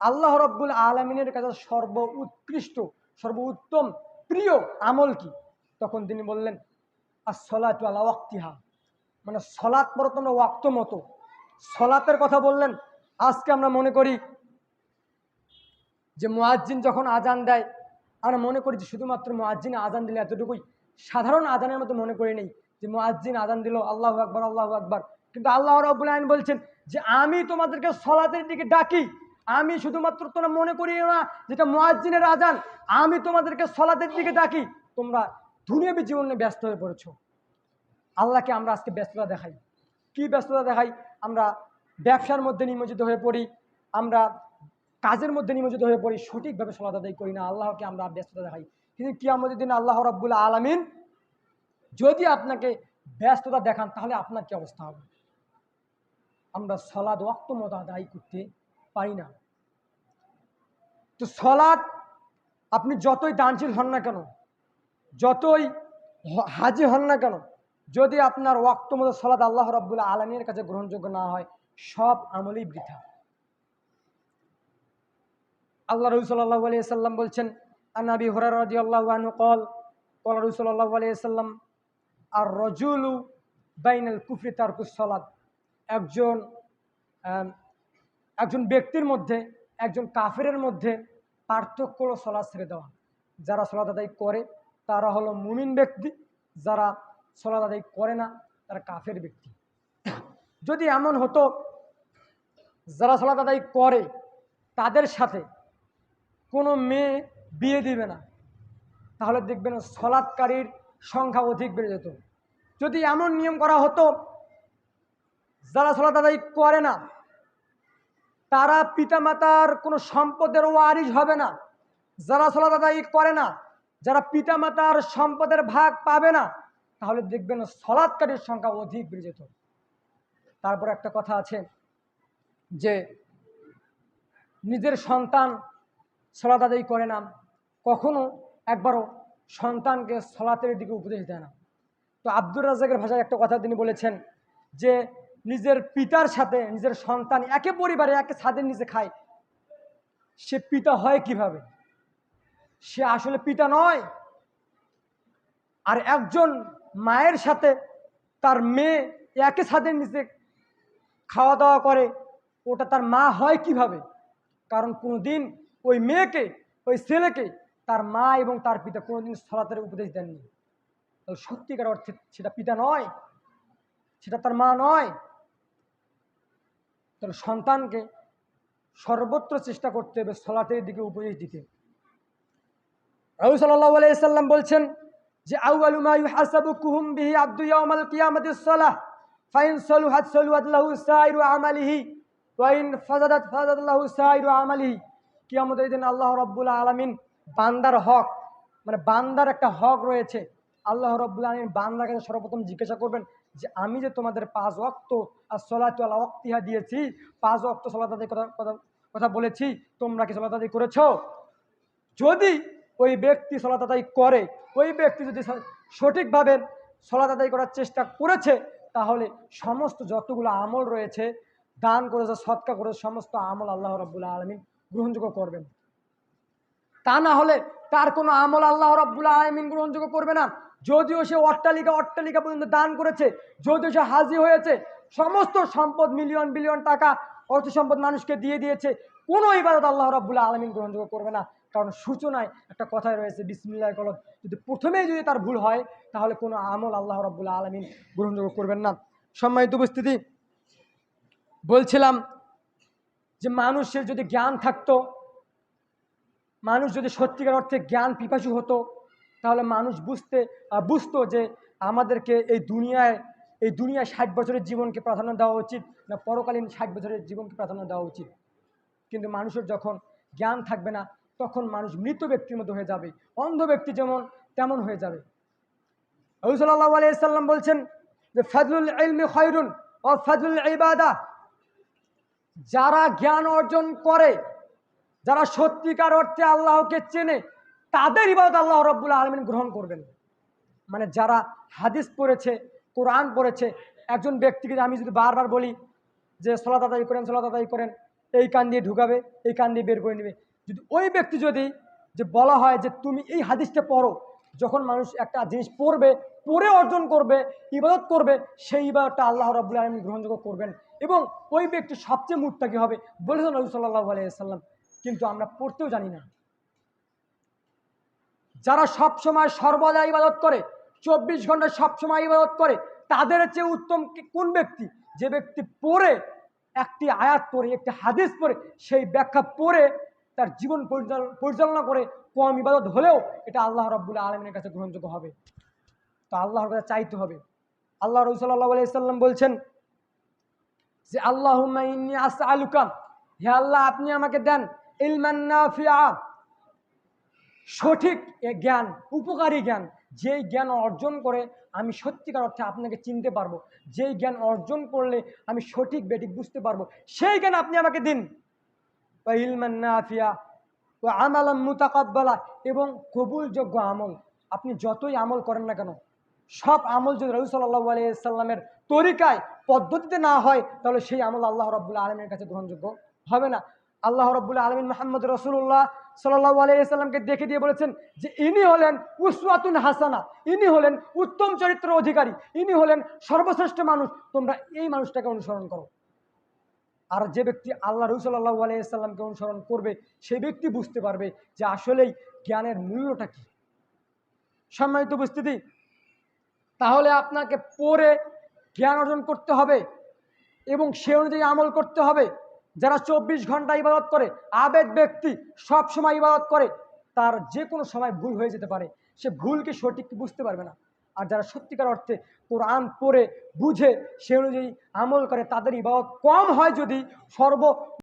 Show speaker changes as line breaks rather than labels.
আল্লাহ রব্বুল আলমিনের কাছে সর্ব উৎকৃষ্ট সর্ব উত্তম প্রিয় আমল কি? তখন তিনি বললেন আর সলাত আলা ওয়াক্তিহা। মানে সলাৎ পর তোমরা ওয়াক্ত মতো। সলাতের কথা বললেন, আজকে আমরা মনে করি যে মোয়াজ্জিন যখন আজান দেয়, আমরা মনে করি যে শুধুমাত্র মোয়াজ্জিন আজান দিলে এতটুকুই। সাধারণ আজানের মতো মনে করি নেই যে মোয়াজ্জিন আজান দিল, আল্লাহ আকবর আল্লাহ আকবর। কিন্তু আল্লাহ রব্বুল আইন বলছেন যে, আমি তোমাদেরকে সলাতের দিকে ডাকি। আমি শুধুমাত্র তোমরা মনে করিও না যেটা মোয়াজ্জিনের আজান, আমি তোমাদেরকে সলাতের দিকে ডাকি, তোমরা দুনিয়াবী জীবনে ব্যস্ত হয়ে পড়েছ। আল্লাহকে আমরা আজকে ব্যস্ততা দেখাই। কি ব্যস্ততা দেখাই? আমরা ব্যবসার মধ্যে নিমজ্জিত হয়ে পড়ি, আমরা কাজের মধ্যে নিমজ্জিত হয়ে পড়ি, সঠিকভাবে সলাত আদায় করি না, আল্লাহকে আমরা ব্যস্ততা দেখাই। কিন্তু কি আমাদের দিন আল্লাহ রব্বুল আলমিন যদি আপনাকে ব্যস্ততা দেখান, তাহলে আপনার কি অবস্থা হবে? আমরা সলাদ ওয়াক্ত মতো আদায় করতে পারি না। তো সলাদ আপনি যতই দানশীল হন না কেন, যতই হাজি হন না কেন, যদি আপনার ওয়াক্ত মতো সলাদ আল্লাহ রব্বুল আলমীর কাছে গ্রহণযোগ্য না হয়, সব আমলেই বৃথা। আল্লাহ রবি সাল্লাহ আলিয়া সাল্লাম বলছেন আনাবি হরার রাজি আল্লাহ কল কল রবি সাল্লাহ আলিয়া সাল্লাম আর রজুলু বাইনাল কুফরি তারকুস সলাদ একজন একজন ব্যক্তির মধ্যে, একজন কাফেরের মধ্যে পার্থক্য হলো সলাদ ছেড়ে দেওয়া। যারা সলাদ আদায় করে, তারা হলো মুমিন ব্যক্তি। যারা সলাদ আদায় করে না, তারা কাফের ব্যক্তি। যদি এমন হতো, যারা সলাদ আদায় করে, তাদের সাথে কোনো মেয়ে বিয়ে দিবে না, তাহলে দেখবেন সলাৎকারীর সংখ্যা অধিক বেড়ে যেত। যদি এমন নিয়ম করা হতো, যারা সলাত আদায় করে না তারা পিতামাতার কোনো সম্পদের ওয়ারিশ হবে না। যারা সলাত আদায় করে না, যারা পিতামাতার সম্পদের ভাগ পাবে না, তাহলে দেখবেন সলাৎকারীর সংখ্যা অধিক বেড়ে যেত। তারপর একটা কথা আছে যে, নিজের সন্তান সলাত আদায় করে না, কখনো একবারও সন্তানকে সলাতের দিকে উপদেশ দেয় না। তো আব্দুর রাজাকের ভাষায় একটা কথা তিনি বলেছেন যে নিজের পিতার সাথে, নিজের সন্তান, একে পরিবারে, একে ছাদের নিচে খায়। সে পিতা হয় কীভাবে? সে আসলে পিতা নয়। আর একজন মায়ের সাথে তার মেয়ে একে ছাদের নিচে খাওয়া দাওয়া করে, ওটা তার মা হয় কীভাবে? কারণ কোনোদিন ওই মেয়েকে, ওই ছেলেকে তার মা এবং তার পিতা কোনোদিন সলাতের উপদেশ দেননি। সত্যিকার অর্থে সেটা পিতা নয়, সেটা তার মা নয়। তাহলে সন্তানকে সর্বত্র চেষ্টা করতে হবে, সলাতের দিকে উপদেশ দিতে রাহু সাল্লাহ আলাইসাল্লাম বলছেন যে আউআলু মা ইউহাসাবু কুহুম ফাইন ওয়াইন ফাজাদাত দিন আল্লাহ রাব্বুল আলামিন বান্দার হক মানে বান্দার একটা হক রয়েছে। আল্লাহ রব্বুল আলমিন বান্দার কাছে সর্বপ্রথম জিজ্ঞাসা করবেন যে আমি যে তোমাদের পাঁচ অক্ত আর সলাত আলা অক্তিহা দিয়েছি, পাঁচ অক্ত সলাত আদায় কথা কথা কথা বলেছি, তোমরা কি সলাত আদায় করেছ? যদি ওই ব্যক্তি সলাত আদায় করে, ওই ব্যক্তি যদি সঠিকভাবে সলাত আদায় করার চেষ্টা করেছে, তাহলে সমস্ত যতগুলো আমল রয়েছে, দান করেছে, সৎকা করেছে, সমস্ত আমল আল্লাহ রব্বুল্লাহ আলমিন গ্রহণযোগ্য করবেন। তা না হলে তার কোনো আমল আল্লাহ রব্বুল্লাহ আলমিন গ্রহণযোগ্য করবে না। যদিও সে অট্টালিকা অট্টালিকা পর্যন্ত দান করেছে, যদিও সে হাজি হয়েছে, সমস্ত সম্পদ মিলিয়ন বিলিয়ন টাকা অর্থ সম্পদ মানুষকে দিয়ে দিয়েছে, কোনো ইবাদত আল্লাহ রব্বুল্লাহ আলমিন গ্রহণযোগ্য করবে না। কারণ সূচনায় একটা কথাই রয়েছে বিসমিল্লাহ কলম, যদি প্রথমেই যদি তার ভুল হয়, তাহলে কোনো আমল আল্লাহ রব্বুল্লাহ আলমিন গ্রহণযোগ্য করবেন না। সম্মানিত উপস্থিতি, বলছিলাম যে মানুষের যদি জ্ঞান থাকতো, মানুষ যদি সত্যিকার অর্থে জ্ঞান পিপাসু হতো তাহলে মানুষ বুঝতে বুঝতো যে আমাদেরকে এই দুনিয়ায় এই দুনিয়ায় ষাট বছরের জীবনকে প্রাধান্য দেওয়া উচিত না পরকালীন ষাট বছরের জীবনকে প্রাধান্য দেওয়া উচিত। কিন্তু মানুষের যখন জ্ঞান থাকবে না, তখন মানুষ মৃত ব্যক্তির মতো হয়ে যাবে। অন্ধ ব্যক্তি যেমন, তেমন হয়ে যাবে। রসুল্লাহ আলিয়াল্লাম বলছেন যে, ফাজলুল ইলমি খয়রুন ও ফাজলুল ইবাদা। যারা জ্ঞান অর্জন করে, যারা সত্যিকার অর্থে আল্লাহকে চেনে তাদের ইবাদত আল্লাহ রব্বুল আলমিন গ্রহণ করবেন। মানে যারা হাদিস পড়েছে, কোরআন পড়েছে, একজন ব্যক্তিকে আমি যদি বারবার বলি যে সলাত আদায় করেন, সলাত আদায় করেন, এই কান দিয়ে ঢুকাবে, এই কান দিয়ে বের করে নেবে। যদি ওই ব্যক্তি যদি, যে বলা হয় যে তুমি এই হাদিসটা পড়ো, যখন মানুষ একটা জিনিস পড়বে, পড়ে অর্জন করবে, ইবাদত করবে, সেই ইবাদতটা আল্লাহ রাবুল আলমী গ্রহণযোগ্য করবেন এবং ওই ব্যক্তি সবচেয়ে মুত্তাকি হবে বলেছেন নবী সাল্লাহ আলাইসাল্লাম কিন্তু আমরা পড়তেও জানি না। যারা সব সময় সর্বদা ইবাদত করে, চব্বিশ ঘণ্টা সব সময় ইবাদত করে, তাদের চেয়ে উত্তম কোন ব্যক্তি? যে ব্যক্তি পড়ে, একটি আয়াত পড়ে, একটি হাদিস পড়ে, সেই ব্যাখ্যা পড়ে, তার জীবন পরিচাল- পরিচালনা করে কম ইবাদত হলেও এটা আল্লাহ রাব্বুল আলমিনের কাছে গ্রহণযোগ্য হবে। তো আল্লাহর কাছে চাইতে হবে। আল্লাহ রসুল্লাহ আলাইসাল্লাম বলছেন যে আল্লাহ আলুকাম হে আল্লাহ, আপনি আমাকে দেন ইলমান নাফিয়া সঠিক জ্ঞান, উপকারী জ্ঞান, যেই জ্ঞান অর্জন করে আমি সত্যিকার অর্থে আপনাকে চিনতে পারব। যেই জ্ঞান অর্জন করলে আমি সঠিক বেঠিক বুঝতে পারব। সেই জ্ঞান আপনি আমাকে দিন। ইলমান নাফিয়া ও আমালাম মুতাকাব্বালা এবং কবুলযোগ্য আমল। আপনি যতই আমল করেন না কেন, সব আমল যদি রবি সাল্লাহ আলাইসাল্লামের তরিকায়, পদ্ধতিতে না হয়, তাহলে সেই আমল আল্লাহ রব্বুল্লা আলমের কাছে গ্রহণযোগ্য হবে না। আল্লাহ রব্বুল্লা আলমিন মোহাম্মদ রসুল্লাহ সাল্লাহ আলাইসাল্লামকে দেখে দিয়ে বলেছেন যে ইনি হলেন উসওয়াতুন হাসানা, ইনি হলেন উত্তম চরিত্র অধিকারী, ইনি হলেন সর্বশ্রেষ্ঠ মানুষ। তোমরা এই মানুষটাকে অনুসরণ করো। আর যে ব্যক্তি আল্লাহ রসুল্লাহ আলাইসাল্লামকে অনুসরণ করবে, সেই ব্যক্তি বুঝতে পারবে যে আসলেই জ্ঞানের মূল্যটা কী। সম্মানিত উপস্থিতি, তাহলে আপনাকে পড়ে জ্ঞান অর্জন করতে হবে এবং সে অনুযায়ী আমল করতে হবে। যারা চব্বিশ ঘণ্টা ইবাদত করে, আবেদ ব্যক্তি সব সময় ইবাদত করে, তার যে কোনো সময় ভুল হয়ে যেতে পারে। সে ভুলকে সঠিক বুঝতে পারবে না। আর যারা সত্যিকার অর্থে কোরআন পড়ে, বুঝে, সে অনুযায়ী আমল করে, তাদের ইবাদত কম হয় যদি সর্ব